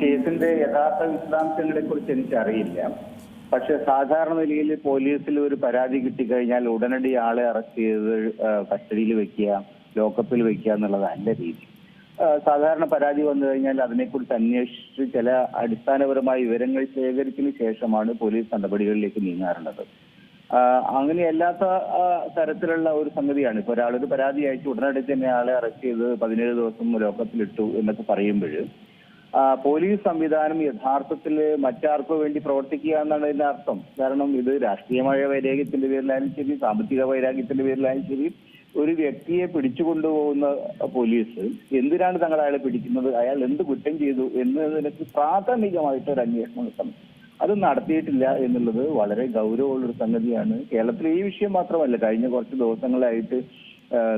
കേസിന്റെ യഥാർത്ഥ വിശദാംശങ്ങളെ കുറിച്ച് എനിക്കറിയില്ല. പക്ഷെ സാധാരണ നിലയിൽ പോലീസിൽ ഒരു പരാതി കിട്ടിക്കഴിഞ്ഞാൽ ഉടനടി ആളെ അറസ്റ്റ് ചെയ്ത് കസ്റ്റഡിയിൽ വെക്കുക ലോക്കപ്പിൽ വെക്കുക എന്നുള്ളതാണ് എന്റെ രീതി. സാധാരണ പരാതി വന്നു കഴിഞ്ഞാൽ അതിനെക്കുറിച്ച് അന്വേഷിച്ച് ചില അടിസ്ഥാനപരമായ വിവരങ്ങൾ ശേഖരിച്ചതിന് ശേഷമാണ് പോലീസ് നടപടികളിലേക്ക് നീങ്ങാറുള്ളത്. അങ്ങനെയല്ലാത്ത തരത്തിലുള്ള ഒരു സംഗതിയാണ്. ഇപ്പൊ ഒരാളൊരു പരാതി അയച്ചു ഉടനടി തന്നെ ആളെ അറസ്റ്റ് ചെയ്ത് പതിനേഴ് ദിവസം ലോക്കപ്പിലിട്ടു എന്നൊക്കെ പറയുമ്പോൾ പോലീസ് സംവിധാനം യഥാർത്ഥത്തിൽ മറ്റാർക്ക് വേണ്ടി പ്രവർത്തിക്കുക എന്നാണ് ഇതിന്റെ അർത്ഥം. കാരണം ഇത് രാഷ്ട്രീയമായ വൈരാഗ്യത്തിന്റെ പേരിലായാലും ശരി സാമ്പത്തിക വൈരാഗ്യത്തിന്റെ പേരിലായാലും ശരി ഒരു വ്യക്തിയെ പിടിച്ചുകൊണ്ടുപോകുന്ന പോലീസ് എന്തിനാണ് തങ്ങൾ അയാളെ പിടിക്കുന്നത്? അയാൾ എന്ത് കുറ്റം ചെയ്തു എന്നതിനൊക്കെ പ്രാഥമികമായിട്ട് ഒരു അന്വേഷണം നടത്തണം. അത് നടത്തിയിട്ടില്ല എന്നുള്ളത് വളരെ ഗൗരവമുള്ള ഒരു സംഗതിയാണ്. കേരളത്തിൽ ഈ വിഷയം മാത്രമല്ല കഴിഞ്ഞ കുറച്ച് ദിവസങ്ങളായിട്ട്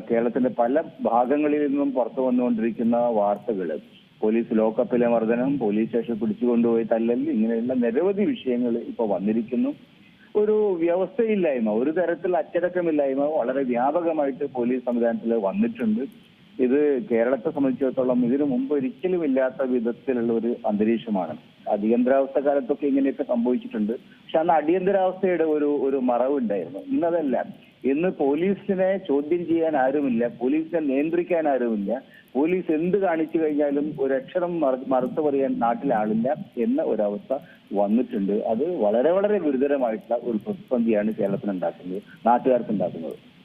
കേരളത്തിന്റെ പല ഭാഗങ്ങളിൽ നിന്നും പുറത്തു വന്നുകൊണ്ടിരിക്കുന്ന വാർത്തകൾ പോലീസ് ലോക്കപ്പിലെ മർദ്ദനം പോലീസ് സ്റ്റേഷൻ പിടിച്ചുകൊണ്ടുപോയി തല്ലൽ ഇങ്ങനെയുള്ള നിരവധി വിഷയങ്ങൾ ഇപ്പൊ വന്നിരിക്കുന്നു. ഒരു വ്യവസ്ഥയില്ലായ്മ ഒരു തരത്തിലുള്ള അച്ചടക്കമില്ലായ്മ വളരെ വ്യാപകമായിട്ട് പോലീസ് സംവിധാനത്തിൽ വന്നിട്ടുണ്ട്. ഇത് കേരളത്തെ സംബന്ധിച്ചിടത്തോളം ഇതിനു മുമ്പ് ഒരിക്കലും ഇല്ലാത്ത വിധത്തിലുള്ള ഒരു അന്തരീക്ഷമാണ്. അടിയന്തരാവസ്ഥ കാലത്തൊക്കെ ഇങ്ങനെയൊക്കെ സംഭവിച്ചിട്ടുണ്ട്. പക്ഷെ അന്ന് അടിയന്തരാവസ്ഥയുടെ ഒരു ഒരു മറവുണ്ടായിരുന്നു ഇന്നതല്ല. ഇന്ന് പോലീസിനെ ചോദ്യം ചെയ്യാൻ ആരുമില്ല പോലീസിനെ നിയന്ത്രിക്കാൻ ആരുമില്ല പോലീസ് എന്ത് കാണിച്ചു കഴിഞ്ഞാലും ഒരു അക്ഷരം മറ- മറുത്തു പറയാൻ നാട്ടിൽ ആളില്ല എന്ന ഒരവസ്ഥ വന്നിട്ടുണ്ട്. അത് വളരെ വളരെ ഗുരുതരമായിട്ടുള്ള ഒരു പ്രതിസന്ധിയാണ് കേരളത്തിൽ ഉണ്ടാക്കുന്നത് നാട്ടുകാർക്ക് ഉണ്ടാക്കുന്നത്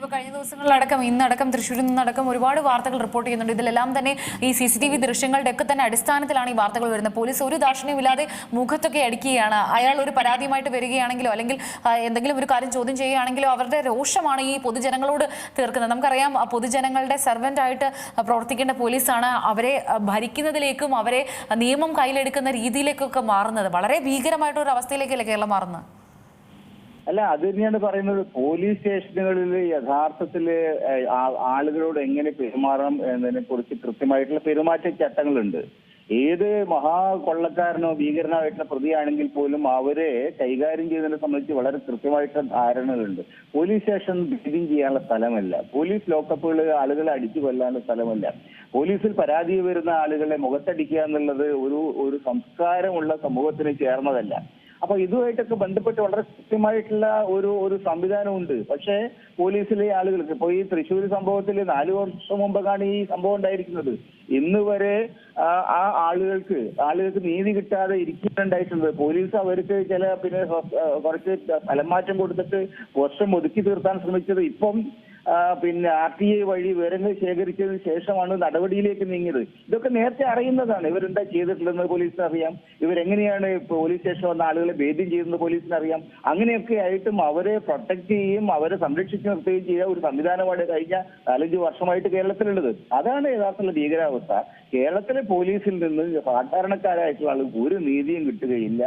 ഇപ്പൊ കഴിഞ്ഞ ദിവസങ്ങളിലടക്കം ഇന്നടക്കം തൃശ്ശൂരിൽ നിന്നടക്കം ഒരുപാട് വാർത്തകൾ റിപ്പോർട്ട് ചെയ്യുന്നുണ്ട്. ഇതിലെല്ലാം തന്നെ ഈ സി സി ടി വി ദൃശ്യങ്ങളുടെ ഒക്കെ തന്നെ അടിസ്ഥാനത്തിലാണ് ഈ വാർത്തകൾ വരുന്നത്. പോലീസ് ഒരു ദാക്ഷിണ്യമില്ലാതെ മുഖത്തൊക്കെ അടിക്കുകയാണ്. അയാൾ ഒരു പരാതിയുമായിട്ട് വരികയാണെങ്കിലോ അല്ലെങ്കിൽ എന്തെങ്കിലും ഒരു കാര്യം ചോദ്യം ചെയ്യുകയാണെങ്കിലോ അവരുടെ രോഷമാണ് ഈ പൊതുജനങ്ങളോട് തീർക്കുന്നത്. നമുക്കറിയാം പൊതുജനങ്ങളുടെ സെർവന്റ് ആയിട്ട് പ്രവർത്തിക്കേണ്ട പോലീസാണ് അവരെ ഭരിക്കുന്നതിലേക്കും അവരെ നിയമം കയ്യിലെടുക്കുന്ന രീതിയിലേക്കൊക്കെ മാറുന്നത്. വളരെ ഭീകരമായിട്ടൊരു അവസ്ഥയിലേക്കല്ലേ കേരളം മാറുന്നത്? അല്ല അത് തന്നെയാണ് പറയുന്നത്. പോലീസ് സ്റ്റേഷനുകളിൽ യഥാർത്ഥത്തിൽ ആളുകളോട് എങ്ങനെ പെരുമാറണം എന്നതിനെ കുറിച്ച് കൃത്യമായിട്ടുള്ള പെരുമാറ്റ ചട്ടങ്ങളുണ്ട്. ഏത് മഹാ കൊള്ളക്കാരനോ ഭീകരനോ ആയിട്ടുള്ള പ്രതിയാണെങ്കിൽ പോലും അവരെ കൈകാര്യം ചെയ്യുന്നതിനെ സംബന്ധിച്ച് വളരെ കൃത്യമായിട്ടുള്ള ധാരണകളുണ്ട്. പോലീസ് സ്റ്റേഷൻ ബ്രീതിങ് ചെയ്യാനുള്ള സ്ഥലമല്ല. പോലീസ് ലോക്കപ്പുകൾ ആളുകളെ അടിച്ചു കൊല്ലാനുള്ള സ്ഥലമല്ല. പോലീസിൽ പരാതി വരുന്ന ആളുകളെ മുഖത്തടിക്കുക എന്നുള്ളത് ഒരു ഒരു സംസ്കാരമുള്ള സമൂഹത്തിന് ചേർന്നതല്ല. അപ്പൊ ഇതുമായിട്ടൊക്കെ ബന്ധപ്പെട്ട് വളരെ കൃത്യമായിട്ടുള്ള ഒരു ഒരു സംവിധാനമുണ്ട്. പക്ഷേ പോലീസിലെ ആളുകൾക്ക് ഇപ്പൊ ഈ തൃശ്ശൂർ സംഭവത്തിൽ നാല് വർഷം മുമ്പൊക്കെയാണ് ഈ സംഭവം ഉണ്ടായിരിക്കുന്നത്? ഇന്ന് വരെ ആ ആളുകൾക്ക് ആളുകൾക്ക് നീതി കിട്ടാതെ ഇരിക്കുന്നുണ്ടായിട്ടുണ്ട്. പോലീസ് അവർക്ക് ചില പിന്നെ കുറച്ച് സ്ഥലം മാറ്റം കൊടുത്തിട്ട് വർഷം ഒതുക്കി തീർക്കാൻ ശ്രമിച്ചത് ഇപ്പം പിന്നെ ആർ ടി ഐ വഴി വിവരങ്ങൾ ശേഖരിച്ചതിന് ശേഷമാണ് നടപടിയിലേക്ക് നീങ്ങിയത്. ഇതൊക്കെ നേരത്തെ അറിയുന്നതാണ്. ഇവരെന്താ ചെയ്തിട്ടുള്ളതെന്ന് പോലീസിന് അറിയാം ഇവരെങ്ങനെയാണ് പോലീസ് സ്റ്റേഷൻ വന്ന ആളുകളെ ഭേദ്യം ചെയ്യുന്നത് പോലീസിന് അറിയാം അങ്ങനെയൊക്കെ ആയിട്ടും അവരെ പ്രൊട്ടക്ട് ചെയ്യുകയും അവരെ സംരക്ഷിച്ചു നിർത്തുകയും ചെയ്യുക ഒരു സംവിധാനമാണ് കഴിഞ്ഞ നാലഞ്ച് വർഷമായിട്ട് കേരളത്തിലുള്ളത്. അതാണ് യഥാർത്ഥത്തിലുള്ള ഭീകരാവസ്ഥ. കേരളത്തിലെ പോലീസിൽ നിന്ന് സാധാരണക്കാരായിട്ടുള്ള ആളുകൾക്ക് ഒരു നീതിയും കിട്ടുകയില്ല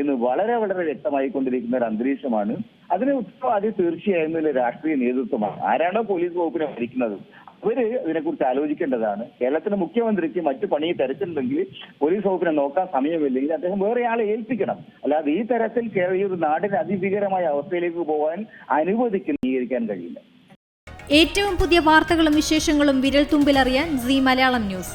എന്ന് വളരെ വളരെ വ്യക്തമായി കൊണ്ടിരിക്കുന്ന ഒരു അന്തരീക്ഷമാണ്. അതിന് ഉത്തരവാദി തീർച്ചയായും രാഷ്ട്രീയ നേതൃത്വമാണ്. ആരാണോ പോലീസ് വകുപ്പിനെ ഭരിക്കുന്നത് അവർ ഇതിനെക്കുറിച്ച് ആലോചിക്കേണ്ടതാണ്. കേരളത്തിന്റെ മുഖ്യമന്ത്രിക്ക് മറ്റു പണി തിരക്കുണ്ടെങ്കിൽ പോലീസ് വകുപ്പിനെ നോക്കാൻ സമയമില്ലെങ്കിൽ അദ്ദേഹം വേറെ ആളെ ഏൽപ്പിക്കണം. അല്ലാതെ ഈ തരത്തിൽ ഈ ഒരു നാടിന് അതിഭീകരമായ അവസ്ഥയിലേക്ക് പോകാൻ അനുവദിക്കുന്ന അംഗീകരിക്കാൻ കഴിയില്ല. ഏറ്റവും പുതിയ വാർത്തകളും വിശേഷങ്ങളും വിരൽ തുമ്പിലറിയാൻ സി മലയാളം ന്യൂസ്.